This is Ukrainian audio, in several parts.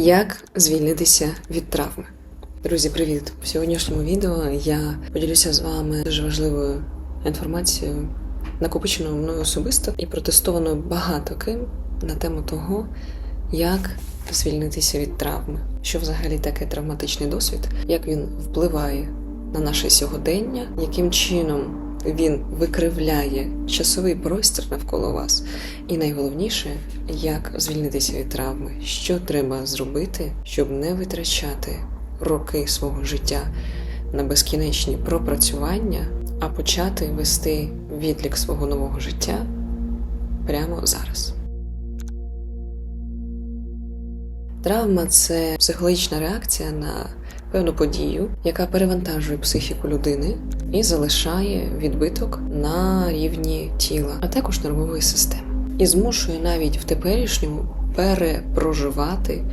Як звільнитися від травми? Друзі, привіт! В сьогоднішньому відео я поділюся з вами дуже важливою інформацією, накопиченою мною особисто і протестованою багато ким на тему того, як звільнитися від травми, що взагалі таке травматичний досвід, як він впливає на наше сьогодення, яким чином він викривляє часовий простір навколо вас, і найголовніше, як звільнитися від травми, що треба зробити, щоб не витрачати роки свого життя на безкінечні пропрацювання, а почати вести відлік свого нового життя прямо зараз. Травма це психологічна реакція на певну подію, яка перевантажує психіку людини і залишає відбиток на рівні тіла, а також нервової системи, і змушує навіть в теперішньому перепроживати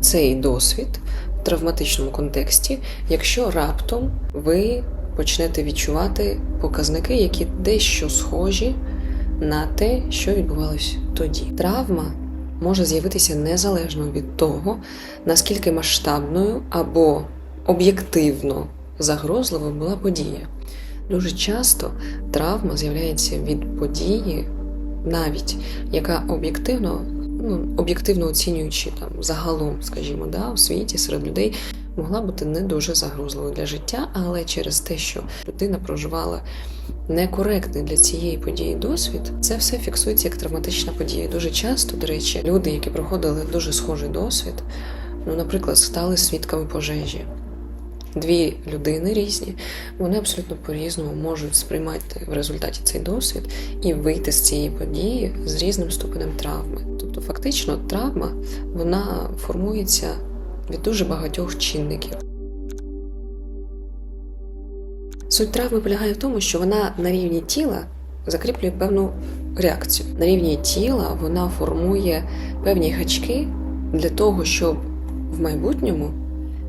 цей досвід в травматичному контексті, якщо раптом ви почнете відчувати показники, які дещо схожі на те, що відбувалось тоді. Травма може з'явитися незалежно від того, наскільки масштабною або об'єктивно загрозливою була подія. Дуже часто травма з'являється від події, навіть яка об'єктивно, ну об'єктивно оцінюючи там загалом, скажімо, да, у світі серед людей, могла бути не дуже загрозливою для життя, але через те, що людина проживала некоректний для цієї події досвід, це все фіксується як травматична подія. Дуже часто, до речі, люди, які проходили дуже схожий досвід, ну, наприклад, стали свідками пожежі. Дві людини різні, вони абсолютно по-різному можуть сприймати в результаті цей досвід і вийти з цієї події з різним ступенем травми. Тобто, фактично, травма вона формується від дуже багатьох чинників. Суть травми полягає в тому, що вона на рівні тіла закріплює певну реакцію. На рівні тіла вона формує певні гачки для того, щоб в майбутньому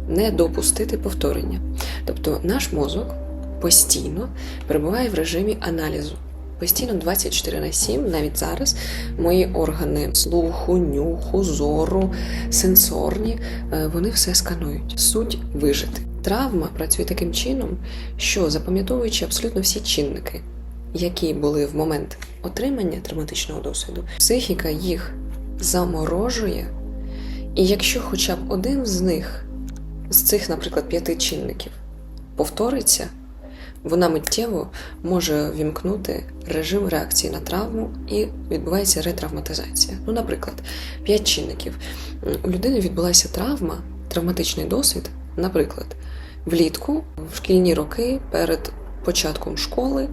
не допустити повторення. Тобто наш мозок постійно перебуває в режимі аналізу. Постійно 24 на 7, навіть зараз, мої органи слуху, нюху, зору, сенсорні, е, вони все сканують. Суть вижити. Травма працює таким чином, що запам'ятовуючи абсолютно всі чинники, які були в момент отримання травматичного досвіду, психіка їх заморожує. І якщо хоча б один з них, з цих, наприклад, п'яти чинників, повториться, вона миттєво може вімкнути режим реакції на травму і відбувається ретравматизація. Ну, наприклад, п'ять чинників. У людини відбулася травма, травматичний досвід, наприклад, влітку, в шкільні роки перед початком школи.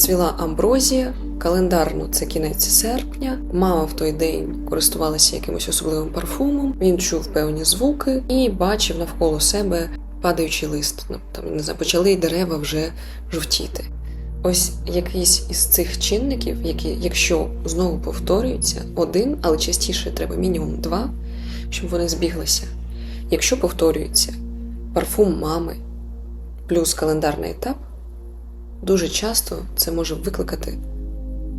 Цвіла амброзія, календарно це кінець серпня. Мама в той день користувалася якимось особливим парфумом. Він чув певні звуки і бачив навколо себе падаючий лист. Ну, там не знаю, почали дерева вже жовтіти. Ось якийсь із цих чинників, які, якщо знову повторюються, один, але частіше треба мінімум два, щоб вони збіглися. Якщо повторюється парфум мами плюс календарний етап, дуже часто це може викликати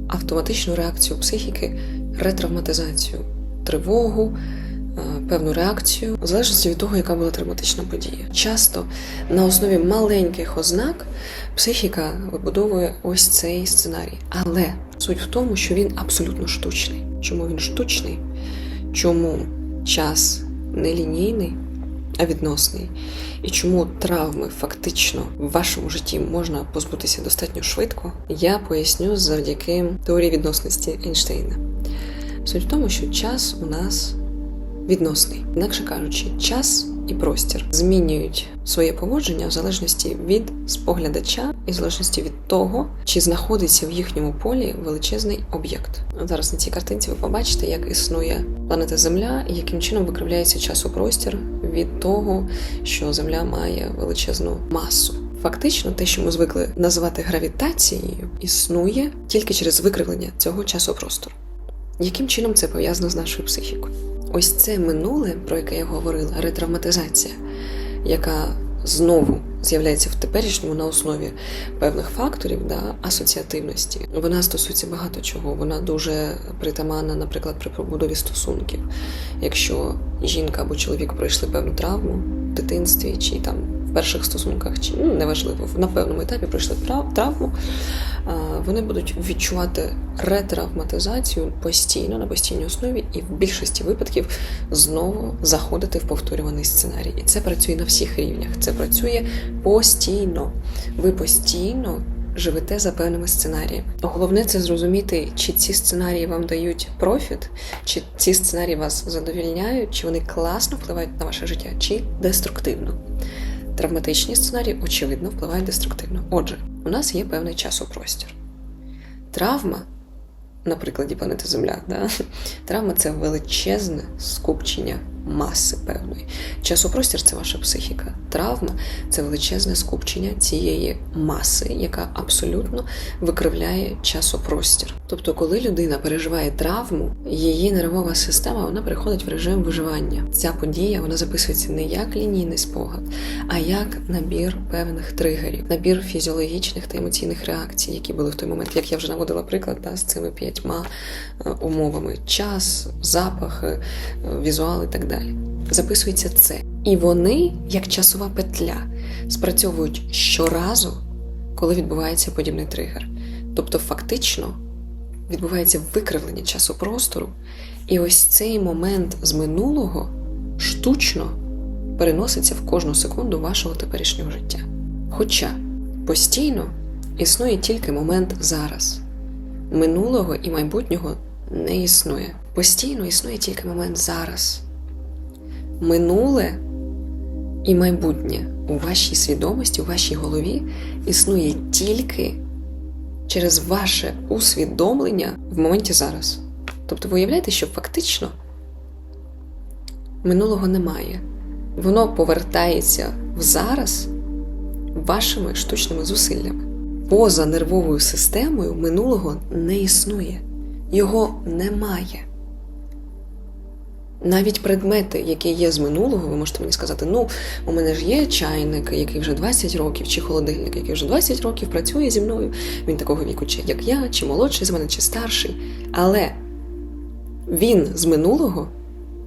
автоматичну реакцію психіки, ретравматизацію, тривогу, е, певну реакцію, в залежності від того, яка була травматична подія. Часто на основі маленьких ознак психіка вибудовує ось цей сценарій. Але суть в тому, що він абсолютно штучний. Чому він штучний? Чому час нелінійний, а відносний? І чому травми фактично в вашому житті можна позбутися достатньо швидко, я поясню завдяки теорії відносності Ейнштейна. Суть в тому, що час у нас відносний, інакше кажучи, час і простір змінюють своє поводження в залежності від споглядача і в залежності від того, чи знаходиться в їхньому полі величезний об'єкт. Зараз на цій картинці ви побачите, як існує планета Земля і яким чином викривляється часопростір від того, що Земля має величезну масу. Фактично, те, що ми звикли називати гравітацією, існує тільки через викривлення цього часопростору. Яким чином це пов'язано з нашою психікою? Ось це минуле, про яке я говорила, ретравматизація, яка знову з'являється в теперішньому на основі певних факторів да, асоціативності. Вона стосується багато чого. Вона дуже притаманна, наприклад, при побудові стосунків. Якщо жінка або чоловік пройшли певну травму в дитинстві, чи там перших стосунках, чи ну неважливо, на певному етапі пройшли травму, вони будуть відчувати ретравматизацію постійно на постійній основі, і в більшості випадків знову заходити в повторюваний сценарій. І це працює на всіх рівнях. Це працює постійно. Ви постійно живете за певними сценаріями. Головне це зрозуміти, чи ці сценарії вам дають профіт, чи ці сценарії вас задовільняють, чи вони класно впливають на ваше життя, чи деструктивно. Травматичні сценарії, очевидно, впливають деструктивно. Отже, у нас є певний часопростір. Травма, на прикладі планети Земля, да? травма це величезне скупчення маси певної. Часопростір це ваша психіка. Травма це величезне скупчення цієї маси, яка абсолютно викривляє часопростір. Тобто, коли людина переживає травму, її нервова система вона переходить в режим виживання. Ця подія вона записується не як лінійний спогад, а як набір певних тригерів, набір фізіологічних та емоційних реакцій, які були в той момент, як я вже наводила приклад да, з цими п'ятьма е, умовами: час, запах, е, візуал і так далі. Записується це. І вони, як часова петля, спрацьовують щоразу, коли відбувається подібний тригер. Тобто, фактично відбувається викривлення часу простору, і ось цей момент з минулого штучно переноситься в кожну секунду вашого теперішнього життя. Хоча постійно існує тільки момент зараз. Минулого і майбутнього не існує. Постійно існує тільки момент зараз. Минуле і майбутнє у вашій свідомості, у вашій голові існує тільки через ваше усвідомлення в моменті зараз. Тобто ви уявляєте, що фактично минулого немає. Воно повертається в зараз вашими штучними зусиллями. Поза нервовою системою минулого не існує, його немає. Навіть предмети, які є з минулого, ви можете мені сказати, ну, у мене ж є чайник, який вже 20 років, чи холодильник, який вже 20 років працює зі мною. Він такого віку, чи як я, чи молодший з мене, чи старший. Але він з минулого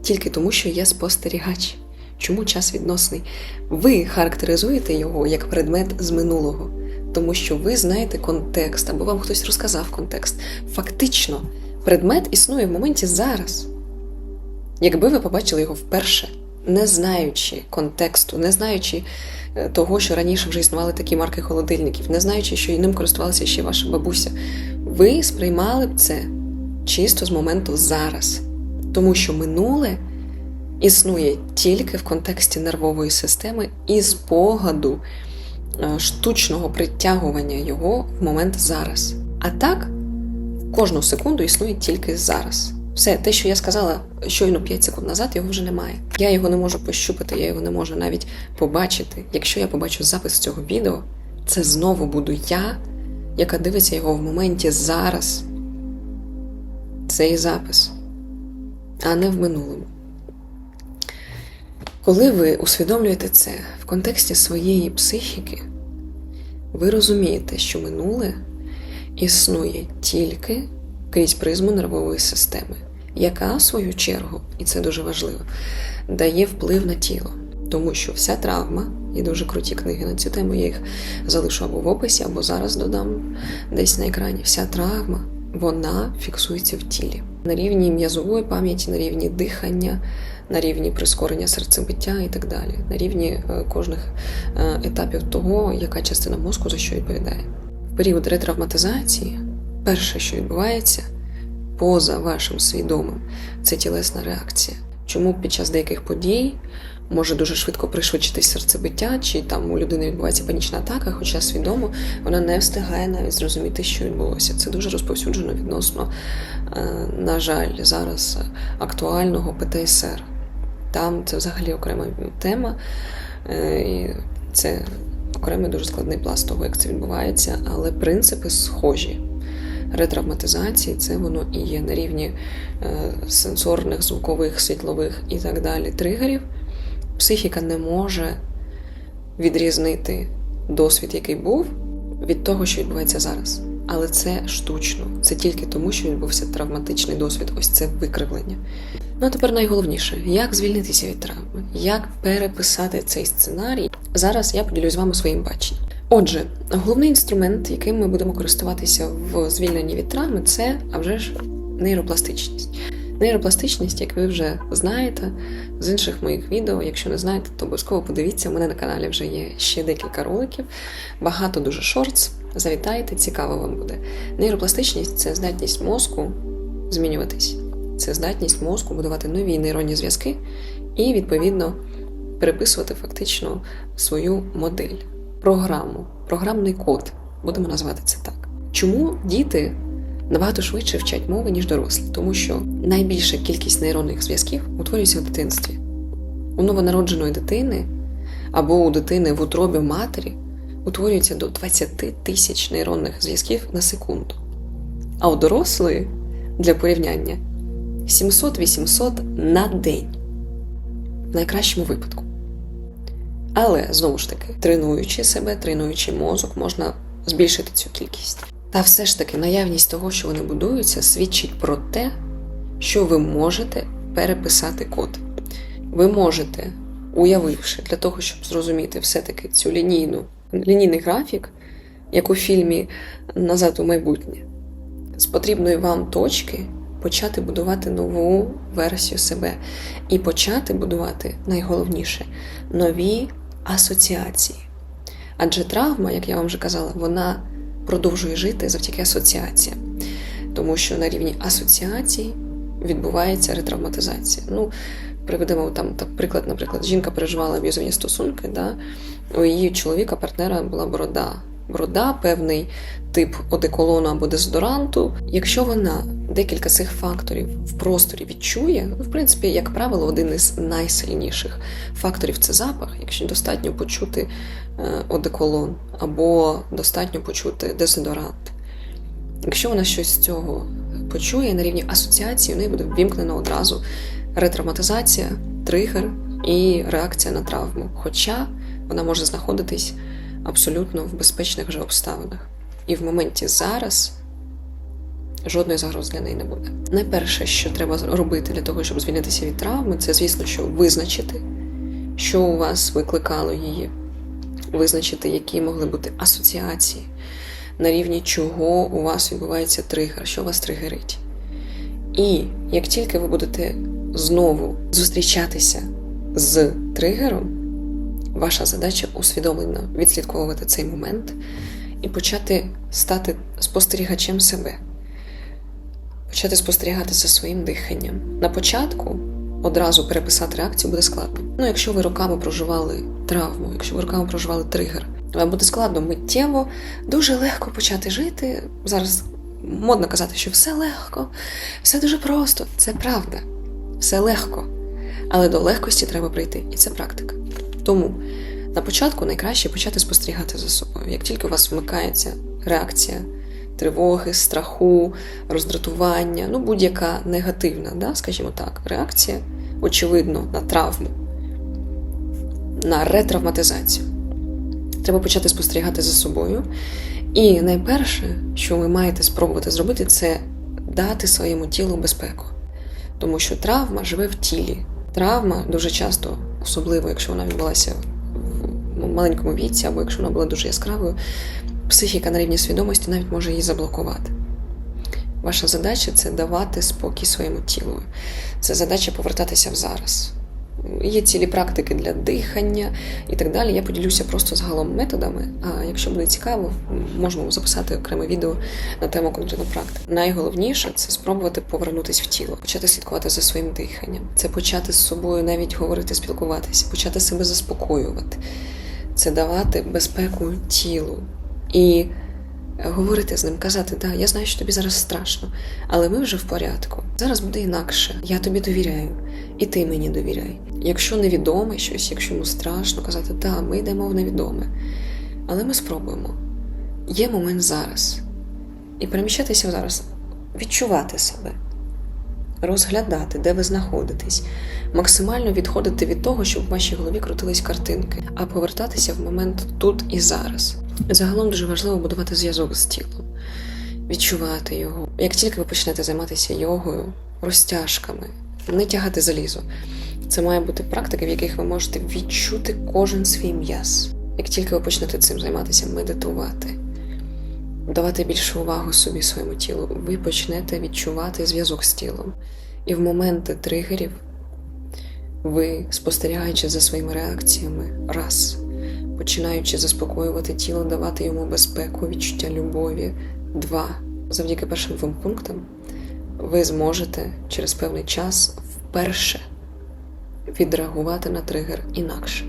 тільки тому, що я спостерігач. Чому час відносний? Ви характеризуєте його як предмет з минулого, тому що ви знаєте контекст, або вам хтось розказав контекст. Фактично, предмет існує в моменті зараз. Якби ви побачили його вперше, не знаючи контексту, не знаючи е, того, що раніше вже існували такі марки холодильників, не знаючи, що і ним користувалася ще ваша бабуся, ви сприймали б це чисто з моменту зараз, тому що минуле існує тільки в контексті нервової системи і спогаду е, штучного притягування його в момент зараз. А так, кожну секунду існує тільки зараз. Все, те, що я сказала щойно 5 секунд назад, його вже немає. Я його не можу пощупати, я його не можу навіть побачити. Якщо я побачу запис цього відео, це знову буду я, яка дивиться його в моменті зараз. Цей запис, а не в минулому. Коли ви усвідомлюєте це в контексті своєї психіки, ви розумієте, що минуле існує тільки крізь призму нервової системи, яка, в свою чергу, і це дуже важливо, дає вплив на тіло. Тому що вся травма, є дуже круті книги на цю тему, я їх залишу або в описі, або зараз додам десь на екрані. Вся травма, вона фіксується в тілі. На рівні м'язової пам'яті, на рівні дихання, на рівні прискорення серцебиття і так далі, на рівні е, кожних е, етапів того, яка частина мозку за що відповідає. В період ретравматизації перше, що відбувається поза вашим свідомим, це тілесна реакція. Чому під час деяких подій може дуже швидко пришвидшитись серцебиття, чи там у людини відбувається панічна атака, хоча свідомо вона не встигає навіть зрозуміти, що відбулося. Це дуже розповсюджено відносно, е, на жаль, зараз актуального ПТСР. Там це взагалі окрема тема, е, і це окремий дуже складний пласт того, як це відбувається, але принципи схожі. Ретравматизації це воно і є на рівні е, сенсорних, звукових, світлових і так далі тригерів. Психіка не може відрізнити досвід, який був, від того, що відбувається зараз. Але це штучно. Це тільки тому, що відбувся травматичний досвід. Ось це викривлення. Ну а тепер найголовніше, як звільнитися від травми, як переписати цей сценарій. Зараз я поділюсь з вами своїм баченням. Отже, головний інструмент, яким ми будемо користуватися в звільненні від травми, це а вже ж нейропластичність. Нейропластичність, як ви вже знаєте, з інших моїх відео. Якщо не знаєте, то обов'язково подивіться. У мене на каналі вже є ще декілька роликів, багато дуже шортс. Завітайте, цікаво вам буде. Нейропластичність це здатність мозку змінюватись. Це здатність мозку будувати нові нейронні зв'язки і, відповідно, переписувати фактично свою модель, програму, програмний код, будемо назвати це так. Чому діти набагато швидше вчать мови, ніж дорослі? Тому що найбільша кількість нейронних зв'язків утворюється в дитинстві. У новонародженої дитини або у дитини в утробі матері утворюється до 20 тисяч нейронних зв'язків на секунду. А у дорослої, для порівняння, 700-800 на день в найкращому випадку. Але знову ж таки, тренуючи себе, тренуючи мозок, можна збільшити цю кількість. Та все ж таки, наявність того, що вони будуються, свідчить про те, що ви можете переписати код. Ви можете, уявивши для того, щоб зрозуміти все-таки цю лінійну, лінійний графік, як у фільмі Назад у майбутнє, з потрібної вам точки почати будувати нову версію себе і почати будувати найголовніше нові асоціації. Адже травма, як я вам вже казала, вона продовжує жити завдяки асоціаціям, тому що на рівні асоціацій відбувається ретравматизація. Ну, приведемо там так, приклад, наприклад, жінка переживала аб'юзивні стосунки, да? у її чоловіка, партнера була борода. Борода, певний тип одеколону або дезодоранту. Якщо вона декілька цих факторів в просторі відчує, ну, в принципі, як правило, один із найсильніших факторів це запах. Якщо достатньо почути е, одеколон або достатньо почути дезодорант. Якщо вона щось з цього почує на рівні асоціації, в неї буде ввімкнена одразу ретравматизація, тригер і реакція на травму. Хоча вона може знаходитись абсолютно в безпечних вже обставинах. І в моменті зараз жодної загрози для неї не буде. Найперше, що треба робити для того, щоб звільнитися від травми, це, звісно, що визначити, що у вас викликало її, визначити, які могли бути асоціації, на рівні чого у вас відбувається тригер, що вас тригерить. І як тільки ви будете знову зустрічатися з тригером, Ваша задача усвідомлено відслідковувати цей момент і почати стати спостерігачем себе, почати спостерігати за своїм диханням. На початку одразу переписати реакцію буде складно. Ну, якщо ви роками проживали травму, якщо ви роками проживали тригер, вам буде складно миттєво, дуже легко почати жити. Зараз модно казати, що все легко, все дуже просто. Це правда, все легко. Але до легкості треба прийти, і це практика. Тому на початку найкраще почати спостерігати за собою. Як тільки у вас вмикається реакція тривоги, страху, роздратування, ну будь-яка негативна, да, скажімо так, реакція, очевидно, на травму, на ретравматизацію. Треба почати спостерігати за собою. І найперше, що ви маєте спробувати зробити, це дати своєму тілу безпеку. Тому що травма живе в тілі. Травма дуже часто особливо якщо вона відбулася в маленькому віці, або якщо вона була дуже яскравою, психіка на рівні свідомості навіть може її заблокувати. Ваша задача це давати спокій своєму тілу. Це задача повертатися в зараз. Є цілі практики для дихання і так далі. Я поділюся просто загалом методами. А якщо буде цікаво, можемо записати окреме відео на тему конкретно практик. Найголовніше це спробувати повернутися в тіло, почати слідкувати за своїм диханням, це почати з собою навіть говорити, спілкуватися, почати себе заспокоювати, це давати безпеку тілу і говорити з ним, казати, да, я знаю, що тобі зараз страшно, але ми вже в порядку. Зараз буде інакше. Я тобі довіряю, і ти мені довіряй. Якщо невідоме щось, якщо йому страшно, казати, да, ми йдемо в невідоме. Але ми спробуємо. Є момент зараз. І переміщатися зараз, відчувати себе, розглядати, де ви знаходитесь, максимально відходити від того, щоб в вашій голові крутились картинки, а повертатися в момент тут і зараз. Загалом дуже важливо будувати зв'язок з тілом, відчувати його. Як тільки ви почнете займатися йогою, розтяжками, не тягати залізо. Це має бути практики, в яких ви можете відчути кожен свій м'яз. Як тільки ви почнете цим займатися, медитувати, давати більше увагу собі своєму тілу, ви почнете відчувати зв'язок з тілом. І в моменти тригерів ви, спостерігаючи за своїми реакціями, раз, починаючи заспокоювати тіло, давати йому безпеку, відчуття любові, два. Завдяки першим двом пунктам ви зможете через певний час вперше відреагувати на тригер інакше.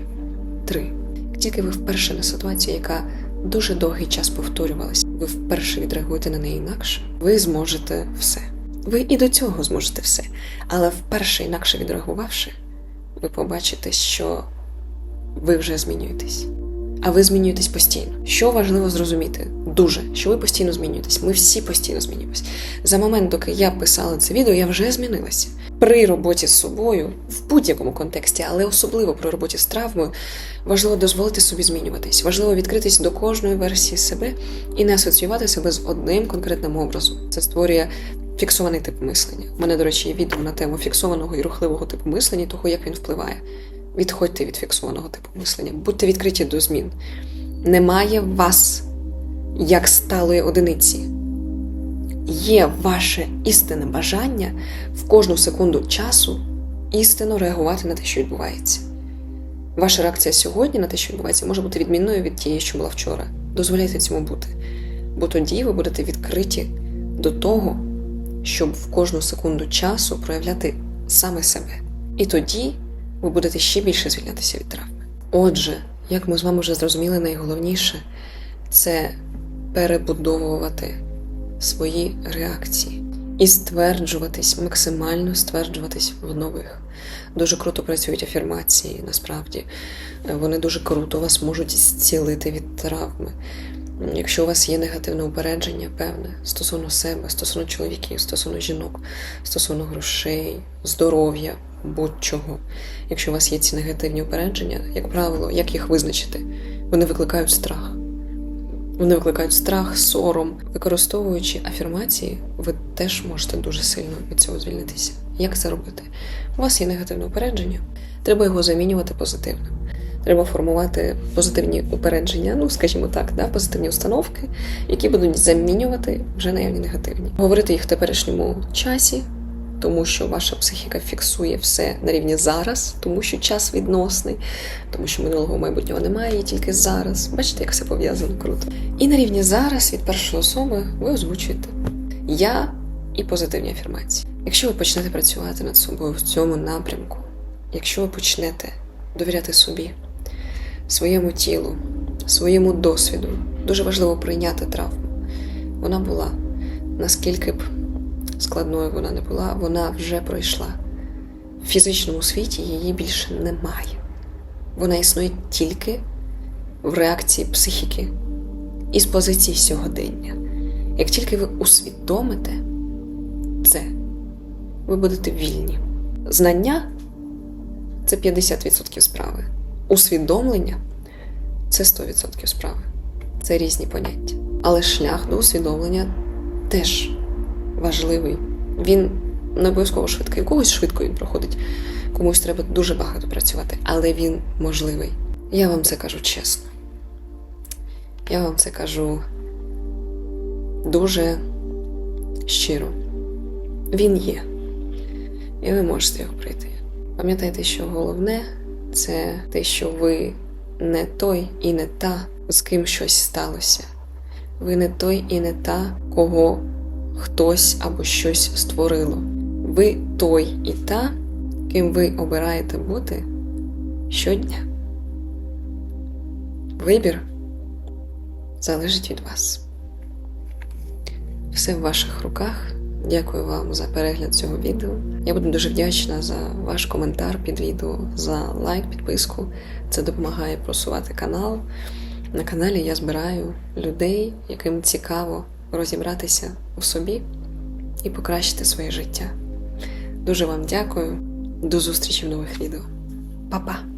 Три. Тільки ви вперше на ситуацію, яка дуже довгий час повторювалася, ви вперше відреагуєте на неї інакше, ви зможете все. Ви і до цього зможете все. Але вперше інакше відреагувавши, ви побачите, що ви вже змінюєтесь. А ви змінюєтесь постійно. Що важливо зрозуміти? Дуже, що ви постійно змінюєтесь. Ми всі постійно змінюємось. За момент, доки я писала це відео, я вже змінилася. При роботі з собою в будь-якому контексті, але особливо при роботі з травмою, важливо дозволити собі змінюватись. Важливо відкритись до кожної версії себе і не асоціювати себе з одним конкретним образом. Це створює фіксований тип мислення. У мене, до речі, є відео на тему фіксованого і рухливого типу мислення, того, як він впливає. Відходьте від фіксованого типу мислення, будьте відкриті до змін. Немає вас як сталої одиниці. Є ваше істинне бажання в кожну секунду часу істинно реагувати на те, що відбувається. Ваша реакція сьогодні на те, що відбувається, може бути відмінною від тієї, що була вчора. Дозволяйте цьому бути. Бо тоді ви будете відкриті до того, щоб в кожну секунду часу проявляти саме себе. І тоді ви будете ще більше звільнятися від травми. Отже, як ми з вами вже зрозуміли, найголовніше це перебудовувати свої реакції і стверджуватись, максимально стверджуватись в нових. Дуже круто працюють афірмації, насправді. Вони дуже круто вас можуть зцілити від травми. Якщо у вас є негативне упередження, певне, стосовно себе, стосовно чоловіків, стосовно жінок, стосовно грошей, здоров'я, будь-чого. Якщо у вас є ці негативні упередження, як правило, як їх визначити? Вони викликають страх. Вони викликають страх, сором. Використовуючи афірмації, ви теж можете дуже сильно від цього звільнитися. Як це робити? У вас є негативне упередження, треба його замінювати позитивним. Треба формувати позитивні упередження, ну скажімо так, да, позитивні установки, які будуть замінювати вже наявні негативні. Говорити їх в теперішньому часі, тому що ваша психіка фіксує все на рівні зараз, тому що час відносний, тому що минулого майбутнього немає, є тільки зараз. Бачите, як все пов'язано круто. І на рівні зараз від першої особи ви озвучуєте я і позитивні афірмації. Якщо ви почнете працювати над собою в цьому напрямку, якщо ви почнете довіряти собі, своєму тілу, своєму досвіду, дуже важливо прийняти травму. Вона була наскільки б складною вона не була, вона вже пройшла. В фізичному світі її більше немає. Вона існує тільки в реакції психіки і з позиції сьогодення. Як тільки ви усвідомите це, ви будете вільні. Знання це 50% справи. Усвідомлення це 100% справи. Це різні поняття. Але шлях до усвідомлення теж важливий. Він не обов'язково швидкий. Когось швидко він проходить, комусь треба дуже багато працювати, але він можливий. Я вам це кажу чесно. Я вам це кажу дуже щиро. Він є. І ви можете його пройти. Пам'ятайте, що головне це те, що ви не той і не та, з ким щось сталося. Ви не той і не та, кого хтось або щось створило. Ви той і та, ким ви обираєте бути щодня. Вибір залежить від вас. Все в ваших руках. Дякую вам за перегляд цього відео. Я буду дуже вдячна за ваш коментар під відео, за лайк, підписку. Це допомагає просувати канал. На каналі я збираю людей, яким цікаво розібратися у собі і покращити своє життя. Дуже вам дякую. До зустрічі в нових відео. Па-па!